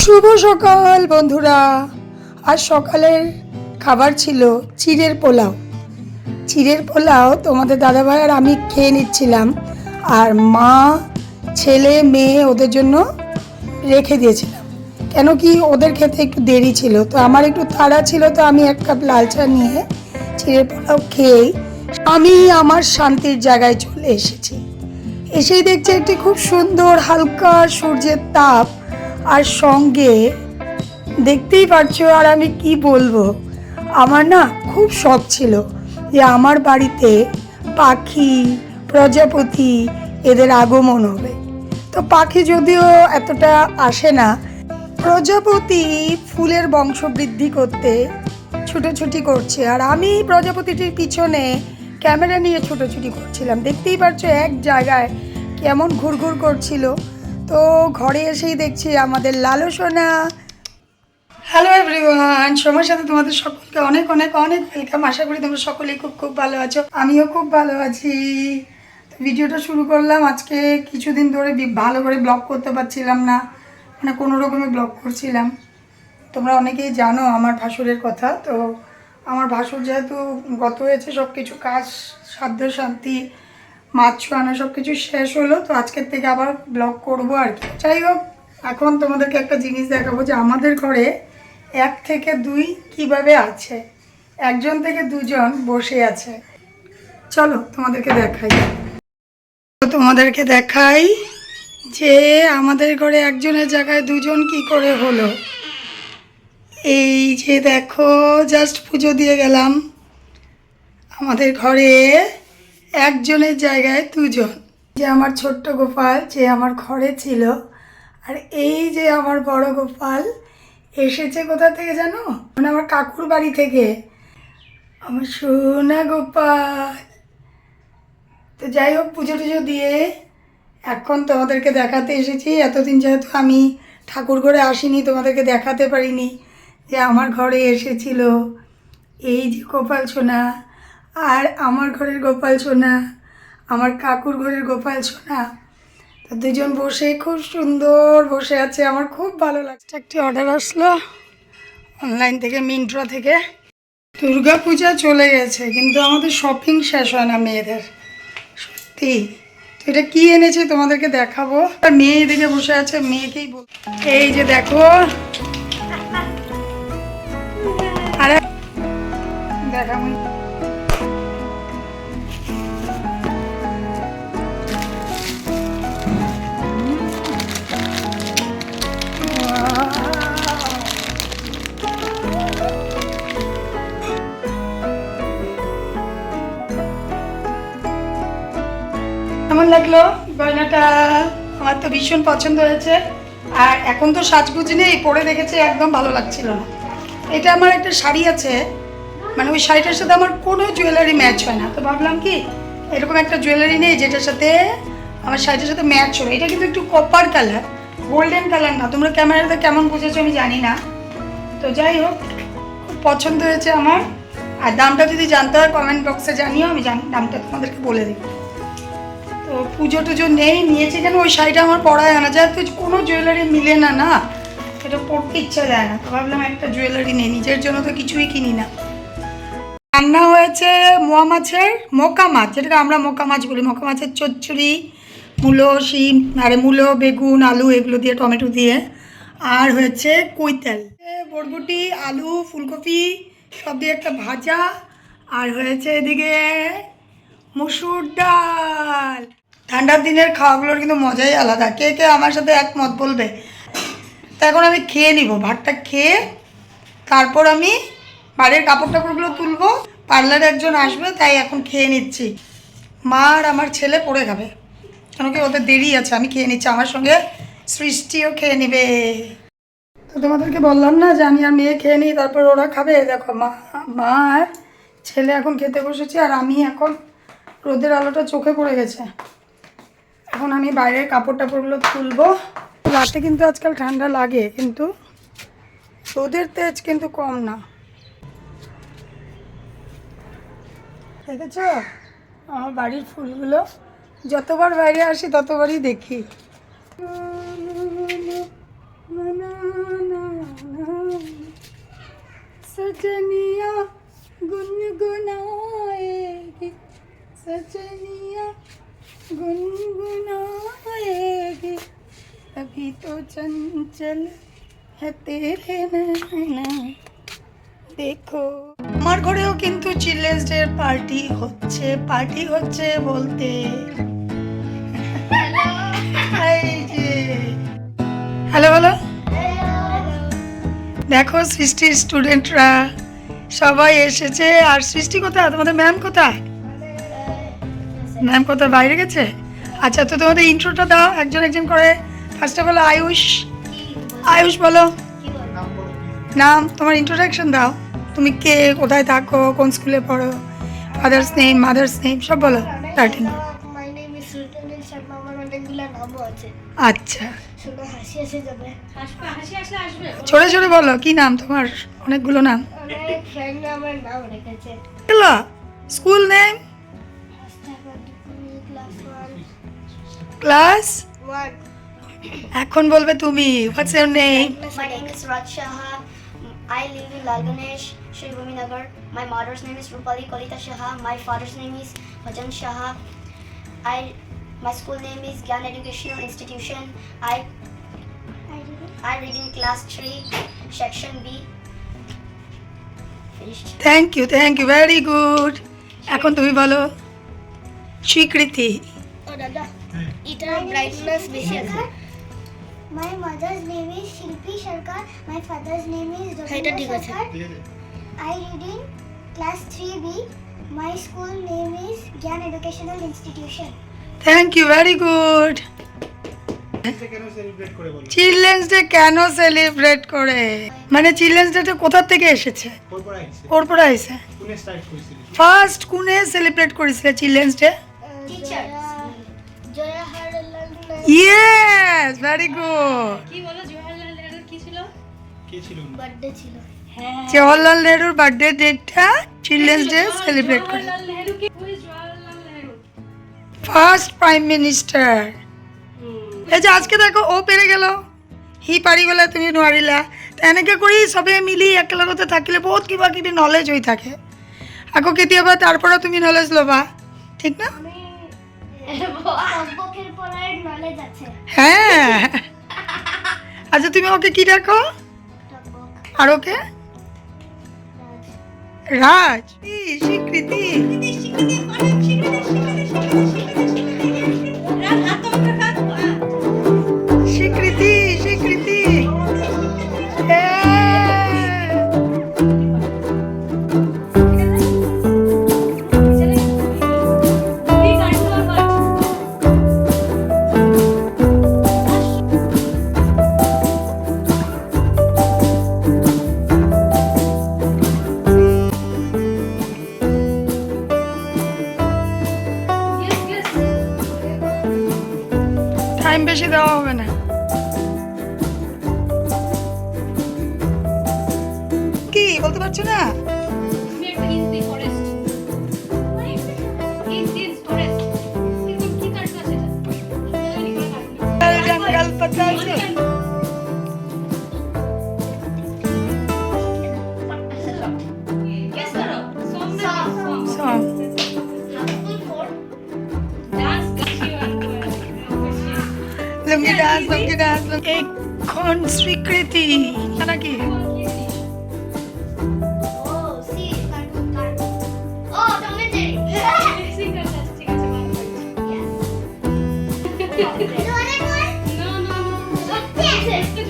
শুভ সকাল, বন্ধুরা। আজ সকালের খাবার ছিল চিড়ের পোলাও। চিড়ের পোলাও তোমাদের দাদাভাই আর আমি খেয়ে নিচ্ছিলাম, আর মা, ছেলে, মেয়ে ওদের জন্য রেখে দিয়েছিলাম। কেন কি ওদের খেতে একটু দেরি ছিল, তো আমার একটু তাড়া ছিল, তো আমি এক কাপ লাল চা নিয়ে চিড়ের পোলাও খেয়েই আমি আমার শান্তির জায়গায় চলে এসেছি। এসেই দেখছি একটি খুব সুন্দর হালকা সূর্যের তাপ আর সঙ্গে দেখতেই পারছ আর আমি কি বলব? আমার না খুব শখ ছিল যে আমার বাড়িতে পাখি, প্রজাপতি এদের আগমন হবে। তো পাখি যদিও এতটা আসে না, প্রজাপতি ফুলের বংশবৃদ্ধি করতে ছুটোছুটি করছে। আর আমি প্রজাপতিটির পিছনে ক্যামেরা নিয়ে ছুটোছুটি করছিলাম। দেখতেই পারছ এক জায়গায় কেমন ঘুরঘুর করছিল। তো ঘরে এসেই দেখছি আমাদের লালো সোনা হ্যালো এভরিওয়ান সময়ের সাথে তোমাদের সকলকে অনেক অনেক অনেক ওয়েলকাম আশা করি তোমরা সকলেই খুব খুব ভালো আছো, আমিও খুব ভালো আছি। ভিডিওটা শুরু করলাম, আজকে কিছুদিন ধরে ভালো করে ব্লগ করতে পারছিলাম না মানে কোনো রকমে ব্লগ করছিলাম। তোমরা অনেকেই জানো আমার ভাসুরের কথা, তো আমার ভাসুর যেহেতু গত হয়েছে সব কিছু কাজ সাধ্য শান্তি মাছ আনা সব কিছু শেষ হলো, তো আজকের থেকে আবার ব্লগ করব আর কি। যাই হোক, এখন তোমাদেরকে একটা জিনিস দেখাবো যে আমাদের ঘরে এক থেকে দুই কীভাবে আছে। একজন থেকে দুজন বসে আছে। চলো তোমাদেরকে দেখাই। তোমাদেরকে দেখাই যে আমাদের ঘরে একজনের জায়গায় দুজন কি করে হলো। এই যে দেখো জাস্ট পুজো দিয়ে গেলাম। আমাদের ঘরে একজনের জায়গায় দুজন। যে আমার ছোট্ট গোপাল, যে আমার ঘরে ছিল। আর এই যে আমার বড় গোপাল এসেছে কোথা থেকে জানো? মানে আমার কাকুর বাড়ি থেকে। আমার সোনা গোপাল। তো যাই হোক, পুজো টুজো দিয়ে এখন তোমাদেরকে দেখাতে এসেছি। এতদিন যেহেতু আমি ঠাকুর ঘরে আসিনি, তোমাদেরকে দেখাতে পারিনি যে আমার ঘরে এসেছিল। এই যে গোপাল সোনা আর আমার ঘরের গোপাল সোনা আমার কাকুর ঘরের গোপাল সোনা তো দুজন বসে খুব সুন্দর বসে আছে। আমার খুব ভালো লাগছে। একটি অর্ডার আসলো অনলাইন থেকে মিন্ট্রা থেকে। দুর্গা পূজা চলে গেছে কিন্তু আমাদের শপিং শেষ হয় না মেয়েদের। সত্যি। তো এটা কি এনেছে তোমাদেরকে দেখাবো? আর মেয়ে এদিকে বসে আছে মেয়েকেই বল এই যে দেখো। আরে দেখাবো কেমন লাগল? গয়নাটা আমার তো ভীষণ পছন্দ হয়েছে। আর এখন তো সাজগুজ নেই, পরে দেখেছি একদম ভালো লাগছিল না। এটা আমার একটা শাড়ি আছে মানে ওই শাড়িটার সাথে আমার কোনো জুয়েলারি ম্যাচ হয় না। তো ভাবলাম কি, এরকম একটা জুয়েলারি নেই যেটার সাথে আমার শাড়িটার সাথে ম্যাচ হবে। এটা কিন্তু একটু কপার কালার গোল্ডেন কালার না। তোমরা ক্যামেরাতে কেমন বুঝেছ আমি জানি না। তো যাই হোক, খুব পছন্দ হয়েছে আমার। আর দামটা যদি জানতে হয় কমেন্ট বক্সে জানিও, আমি জানি দামটা তোমাদেরকে বলে দিই। পুজো টুজো নেই, নিয়েছে কেন? ওই শাড়িটা আমার পরায় আনা যায়। তো কোনো জুয়েলারি মিলে না না? এটা পরতে ইচ্ছা যায় না। তো ভাবলাম একটা জুয়েলারি নেই, নিজের জন্য তো কিছুই কিনি না। রান্না হয়েছে মোয়া মাছের, মোকা মাছ, যেটাকে আমরা মোকা মাছ বলি। মোকা মাছের চচ্চড়ি, মূলো, শিম, আরে মূলো, বেগুন, আলু, এগুলো দিয়ে, টমেটো দিয়ে। আর হয়েছে কৈতাল। বরবটি, আলু, ফুলকপি, সব দিয়ে একটা ভাজা। আর হয়েছে এদিকে মুসুর ডাল। ঠান্ডার দিনের খাওয়াগুলোর কিন্তু মজাই আলাদা। কে কে আমার সাথে একমত বলবে? তা এখন আমি খেয়ে নিব, ভাতটা খেয়ে তারপর আমি বাড়ির কাপড় টাপড়গুলো তুলবো, পার্লারে একজন আসবে, তাই এখন খেয়ে নিচ্ছি। মা আর আমার ছেলে পড়ে খাবে কেন কি ওদের দেরি আছে, আমি খেয়ে নিচ্ছি, আমার সঙ্গে সৃষ্টিও খেয়ে নেবে। তো তোমাদেরকে বললাম না যে আমি আর মেয়ে খেয়ে নিই, তারপর ওরা খাবে? দেখো, মা মা ছেলে এখন খেতে বসেছে, আর আমি এখন রোদের আলোটা চোখে পড়ে গেছে। এখন আমি বাইরের কাপড় টাপড়গুলো তুলবো। রাতে কিন্তু আজকাল ঠান্ডা লাগে, কিন্তু রোদের তেজ কিন্তু কম না। দেখেছ? আমার বাড়ির ফুলগুলো যতবার বাইরে আসি ততবারই দেখি। সচনিয়া গুনগুনায়ে সচনিয়া गुनगुनाएगी सजनिया गुनगुनाएगी अभी तो चंचल है तेरे नैना দেখো আমার ঘরেও কিন্তু চিলড্রেন্স ডে পার্টি হচ্ছে পার্টি হচ্ছে বলতে এই যে হ্যালো বলো দেখো সৃষ্টির স্টুডেন্টরা সবাই এসেছে আর সৃষ্টি কোথায় তোমাদের ম্যাম কোথায় ম্যাম কোথায়? বাইরে গেছে? আচ্ছা তো তোমাদের ইন্ট্রোটা দাও একজন একজন করে। First of all Ayush. Ayush বলো। নাম তোমার ইন্ট্রোডাকশন দাও। তুমি কে? কোথায় থাকো? কোন স্কুলে পড়ো? ফাদার্স নেম মাদার্স নেম সব বলো। Starting my name is Sultanul Sharma আমার অনেকগুলো নামও আছে। আচ্ছা। ছোটে ছোটে বলো কি নাম তোমার? অনেকগুলো নাম। অনেক ফ্রেন্ড আমার নাম রেখেছে। School name class? এখন বলবে তুমি what's your name? My I live in Lalganesh my mother's name Rupali Kalita Shah my father's name is Bhajan I my school name Gyan educational institution I I read class 3 section B thank you thank you very good এখন তুমি বলো স্বীকৃতি? এটার brightness বেশি আছে। My mother's name is Shilpi Sharkar. My father's name is হ্যাঁ, এটা ঠিক আছে। Sharkar. I read in class 3B. My school name is Gyan Educational Institution. Thank you very good children's day কেন সেলিব্রেট করে মানে children's data কোথা থেকে এসেছে? ওর পর আইছে ওর পরে আইসে ফার্স্ট কোনে সেলিব্রেট করেছিলে children's day teacher yes very good কে ছিল? উনি? বার্থডে ছিল। জওয়াহরলাল নেহরুর বার্থডে ডেটটা চিলড্রেন্স ডে সেলিব্রেট করে। ফার্স্ট প্রাইম মিনিস্টার এই যে আজকে দেখো ও পেরে গেল। সি পাৰি গ'লে তুমি নোৱাৰিলা তেনেকৈ কৰি চবে মিলি একেলগতে থাকিলে বহুত কিবা কিবি নলেজ হৈ থাকে। আকৌ কেতিয়াবা তাৰ পৰা তুমি নলেজ ল'বা। ঠিক না? হ্যাঁ। আচ্ছা তুমি ওকে কি দেখো আর ওকে? রাজ। স্বীকৃতি? স্বীকৃতি? বেশি দেওয়া হবে না এখন স্বীকৃতি নাকি No, no, cartoon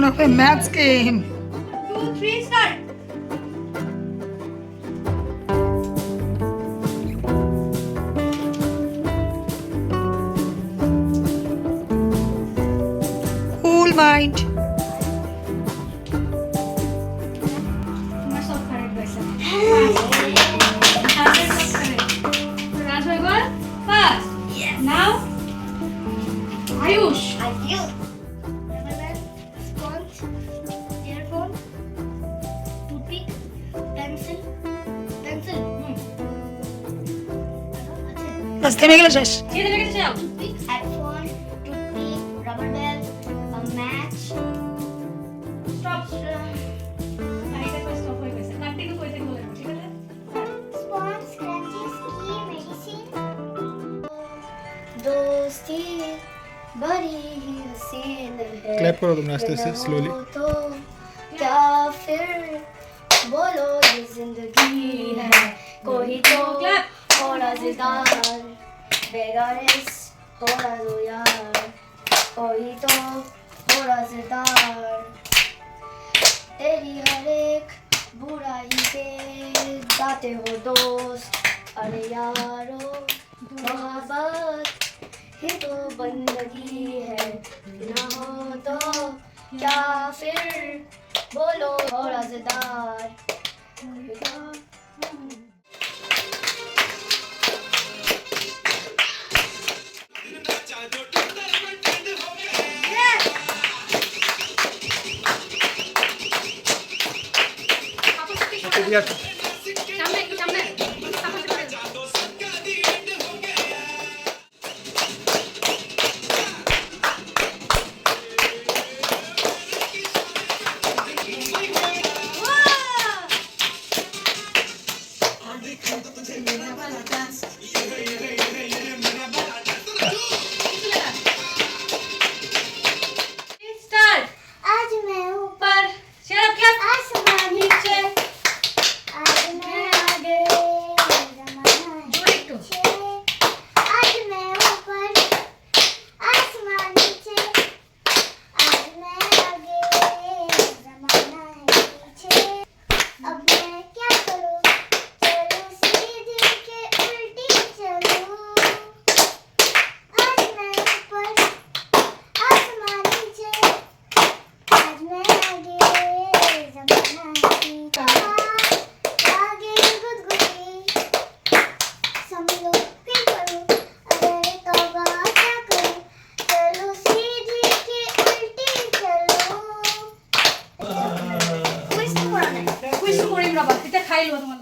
gonna play Matt's game. Two, three, start. Cool mind. Now, Ayush. Ayush. Bus থেমে গেলে শেষ কে দেখে গেছে যাও Toothpick, headphone, थोड़ा दो यार कोई तो थोड़ा जिदार तेरी हर एक बुराई पे जाते हो दोस्त अरे यारो मोहब्बत ही तो बंदगी है ना हो तो क्या फिर बोलो थोड़ा ঠিক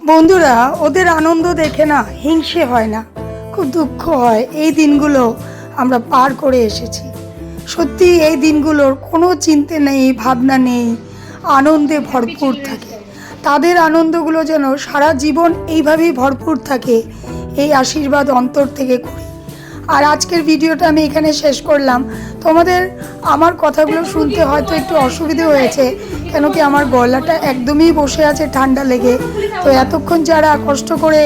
বন্ধুরা ওদের আনন্দ দেখে না হিংসে হয় না খুব দুঃখ হয় এই দিনগুলো আমরা পার করে এসেছি। সত্যি এই দিনগুলোর কোনো চিন্তে নেই ভাবনা নেই আনন্দে ভরপুর থাকে। তাদের আনন্দগুলো যেন সারা জীবন এইভাবেই ভরপুর থাকে এই আশীর্বাদ অন্তর থেকে করি। আর আজকের ভিডিওটা আমি এখানে শেষ করলাম। তোমাদের আমার কথাগুলো শুনতে হয়তো একটু অসুবিধে হয়েছে কেন কি আমার গলাটা একদমই বসে আছে ঠান্ডা লেগে? তো এতক্ষণ যারা কষ্ট করে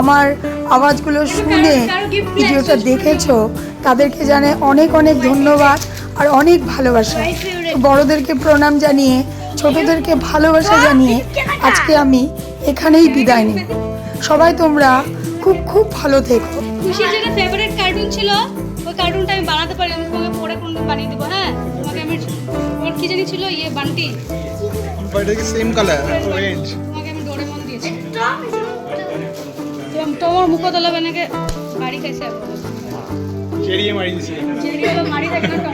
আমার আওয়াজগুলো শুনে ভিডিওটা দেখেছ, তাদেরকে জানে অনেক অনেক ধন্যবাদ আর অনেক ভালোবাসা। বড়দেরকে প্রণাম জানিয়ে, ছোটদেরকে ভালোবাসা জানিয়ে আজকে আমি এখানেই বিদায় নেব। সবাই তোমরা খুব খুব ভালো থেকো খুশির যেটা ফেভারিট কার্টুন ছিল ওই কার্টুনটা আমি বানাতে পারি আমি তোমাকে পরে কোনো বানিয়ে দেবো হ্যাঁ? তোমাকে আমি ওর কি জানি ছিল ইয়ে বান্টি। বাট এটা সেম কালার অরেঞ্জ তোমাকে আমি ডোরেমন দিয়েছি। তো- তোমার মুখ তোলা বানাকে বাড়ি খাইছে। চেরিয়ে মারি দিছে যেগুলো মারি থাকে না